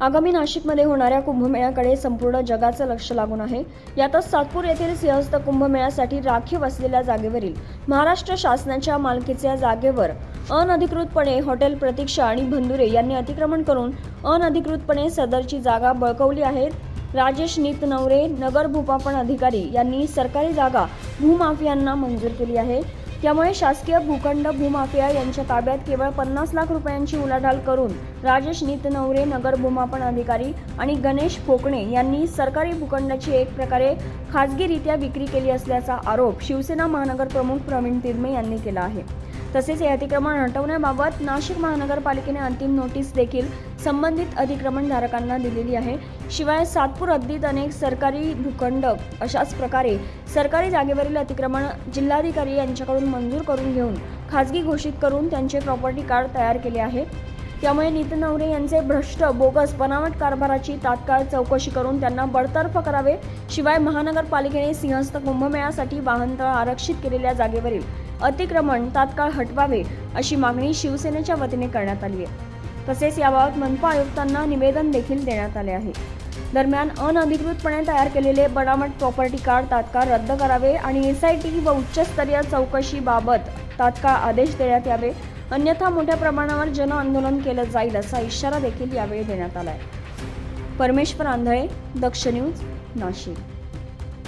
आगामी नाशिकमध्ये होणाऱ्या कुंभमेळ्याकडे संपूर्ण जगाचं लक्ष लागून आहे. यातच सातपूर येथील सिंहस्थ कुंभमेळ्यासाठी राखीव असलेल्या जागेवरील महाराष्ट्र शासनाच्या मालकीच्या जागेवर अनधिकृतपणे हॉटेल प्रतीक्षा आणि भंदुरे यांनी अतिक्रमण करून अनधिकृतपणे सदरची जागा बळकवली आहे. राजेश नीतनवरे नगर भूपापण अधिकारी यांनी सरकारी जागा भूमाफियांना मंजूर केली आहे. त्यामुळे शासकीय भूखंड भूमाफिया यांच्या ताब्यात केवळ पन्नास लाख रुपयांची उलाढाल करून राजेश नितनवरे नगर भूमापन अधिकारी आणि गणेश फोकणे यांनी सरकारी भूखंडाची एक प्रकारे खाजगीरित्या विक्री केली असल्याचा आरोप शिवसेना महानगर प्रमुख प्रवीण तिरमे यांनी केला आहे. तसेच हे अतिक्रमण हटवण्याबाबत नाशिक महानगरपालिकेने अंतिम नोटीस देखील संबंधित अतिक्रमणधारकांना दिलेली आहे. शिवाय सातपूर हद्दीत अनेक सरकारी भूखंड अशाच प्रकारे सरकारी जागेवरील अतिक्रमण जिल्हाधिकारी यांच्याकडून मंजूर करून घेऊन खाजगी घोषित करून त्यांचे प्रॉपर्टी कार्ड तयार केले आहे त्यामुळे नितीन नवरे यांचे भ्रष्ट बोगस बनावट कारभाराची तात्काळ चौकशी करून त्यांना बडतर्फ करावे. शिवाय महानगरपालिकेने सिंहस्थ कुंभमेळ्यासाठी वाहनतळ आरक्षित केलेल्या जागेवरील अतिक्रमण तात्काळ हटवावे अशी मागणी शिवसेनेच्या वतीने करण्यात आली आहे. तसेच याबाबत मनपा आयुक्तांना निवेदन देखील देण्यात आले आहे. दरम्यान अनधिकृतपणे तयार केलेले बनावट प्रॉपर्टी कार्ड तात्काळ रद्द करावे आणि एस आय टी व उच्चस्तरीय चौकशीबाबत तात्काळ आदेश देण्यात यावे. अन्यथा मोठ्या प्रमाणावर जनआंदोलन केलं जाईल असा इशारा देखील यावेळी देण्यात आला आहे परमेश्वर आंधळे दक्ष न्यूज नाशिक.